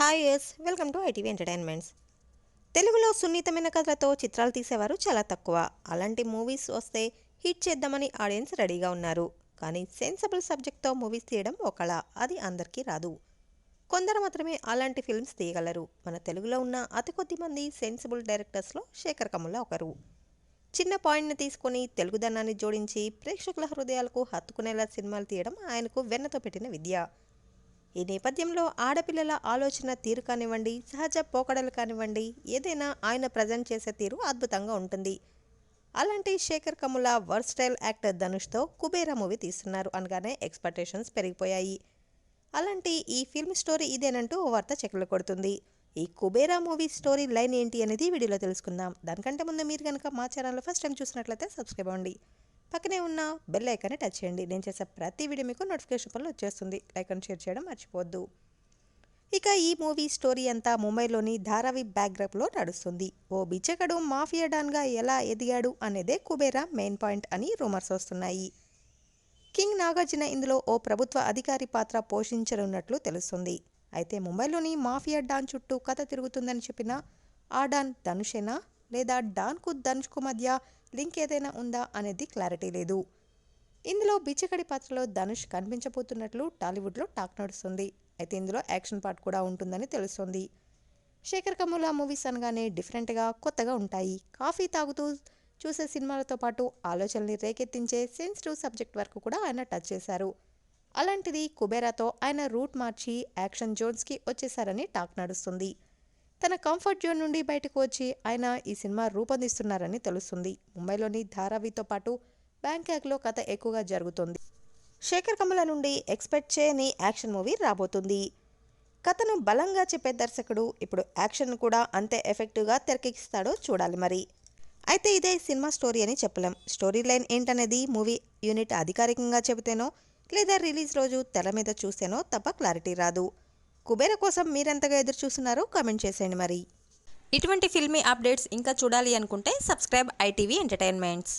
Hi yes welcome to ITV entertainments తెలుగులో సున్నితమైన కథలతో చిత్రాలు తీసేవారు చాలా తక్కువ. అలాంటి మూవీస్ వస్తే హిట్ చేద్దామని ఆడియన్స్ రెడీగా ఉన్నారు. కానీ సెన్సబుల్ సబ్జెక్ట్తో మూవీస్ తీయడం ఒకళ అది అందరికీ రాదు. కొందరు మాత్రమే అలాంటి ఫిల్మ్స్ తీయగలరు. మన తెలుగులో ఉన్న అతి కొద్ది మంది సెన్సిబుల్ డైరెక్టర్స్లో శేఖర్ కమ్ముల ఒకరు. చిన్న పాయింట్ని తీసుకొని తెలుగుదనాన్ని జోడించి ప్రేక్షకుల హృదయాలకు హత్తుకునేలా సినిమాలు తీయడం ఆయనకు వెన్నతో పెట్టిన విద్య. ఈ నేపథ్యంలో ఆడపిల్లల ఆలోచన తీరు కానివ్వండి సహజ పోకడలు కానివ్వండి ఏదైనా ఆయన ప్రజెంట్ చేసే తీరు అద్భుతంగా ఉంటుంది. అలాంటి శేఖర్ కమ్ముల వర్స్టైల్ యాక్టర్ ధనుష్తో కుబేరా మూవీ తీస్తున్నారు అనగానే ఎక్స్పెక్టేషన్స్ పెరిగిపోయాయి. అలాంటి ఈ ఫిల్మ్ స్టోరీ ఇదేనంటూ ఓ వార్త చెక్కలు కొడుతుంది. ఈ కుబేరా మూవీ స్టోరీ లైన్ ఏంటి అనేది వీడియోలో తెలుసుకుందాం. దానికంటే ముందు మీరు కనుక మా ఛానల్లో ఫస్ట్ టైం చూసినట్లయితే సబ్స్క్రైబ్ అవ్వండి. పక్కనే ఉన్న బెల్ ఐకాన్ని టచ్ చేయండి. నేను చేసే ప్రతి వీడియో మీకు నోటిఫికేషన్ పనులు వచ్చేస్తుంది. లైక్ అండ్ షేర్ చేయడం మర్చిపోవద్దు. ఇక ఈ మూవీ స్టోరీ అంతా ముంబైలోని ధారావి బ్యాక్గ్రౌండ్లో నడుస్తుంది. ఓ బిచ్చకడు మాఫియా డాన్గా ఎలా ఎదిగాడు అనేదే కుబేరా మెయిన్ పాయింట్ అని రూమర్స్ వస్తున్నాయి. కింగ్ నాగార్జున ఇందులో ఓ ప్రభుత్వ అధికారి పాత్ర పోషించనున్నట్లు తెలుస్తుంది. అయితే ముంబైలోని మాఫియా డాన్ చుట్టూ కథ తిరుగుతుందని చెప్పిన ఆ డాన్ ధనుషేనా? లేదా డాన్కు ధనుష్కు మధ్య లింక్ ఏదైనా ఉందా అనేది క్లారిటీ లేదు. ఇందులో బిచ్చకడి పాత్రలో ధనుష్ కనిపించబోతున్నట్లు టాలీవుడ్లో టాక్ నడుస్తుంది. అయితే ఇందులో యాక్షన్ పార్ట్ కూడా ఉంటుందని తెలుస్తుంది. శేఖర్ కమ్ముల మూవీస్ అనగానే డిఫరెంట్గా కొత్తగా ఉంటాయి. కాఫీ తాగుతూ చూసే సినిమాలతో పాటు ఆలోచనల్ని రేకెత్తించే సెన్సిటివ్ సబ్జెక్ట్ వరకు కూడా ఆయన టచ్ చేశారు. అలాంటిది కుబేరాతో ఆయన రూట్ మార్చి యాక్షన్ జోన్స్కి వచ్చేసారని టాక్ నడుస్తుంది. తన కంఫర్ట్ జోన్ నుండి బయటకు వచ్చి ఆయన ఈ సినిమా రూపొందిస్తున్నారని తెలుస్తుంది. ముంబైలోని ధారావితో పాటు బ్యాంకాక్లో కథ ఎక్కువగా జరుగుతుంది. శేఖర్ కమల నుండి ఎక్స్పెక్ట్ చేయని యాక్షన్ మూవీ రాబోతుంది. కథను బలంగా చెప్పే దర్శకుడు ఇప్పుడు యాక్షన్ కూడా అంతే ఎఫెక్టివ్గా తెరకెక్కిస్తాడో చూడాలి మరి. అయితే ఇదే సినిమా స్టోరీ అని చెప్పలేం. స్టోరీ లైన్ ఏంటనేది మూవీ యూనిట్ అధికారికంగా చెబితేనో లేదా రిలీజ్ రోజు తెర మీద చూస్తేనో తప్ప క్లారిటీ రాదు. కుబేర కోసం మీరెంతగా ఎదురు చూస్తున్నారో కామెంట్ చేసేయండి మరి. ఇటువంటి ఫిల్మీ అప్డేట్స్ ఇంకా చూడాలి అనుకుంటే సబ్స్క్రైబ్ ఐటీవీ ఎంటర్టైన్మెంట్స్.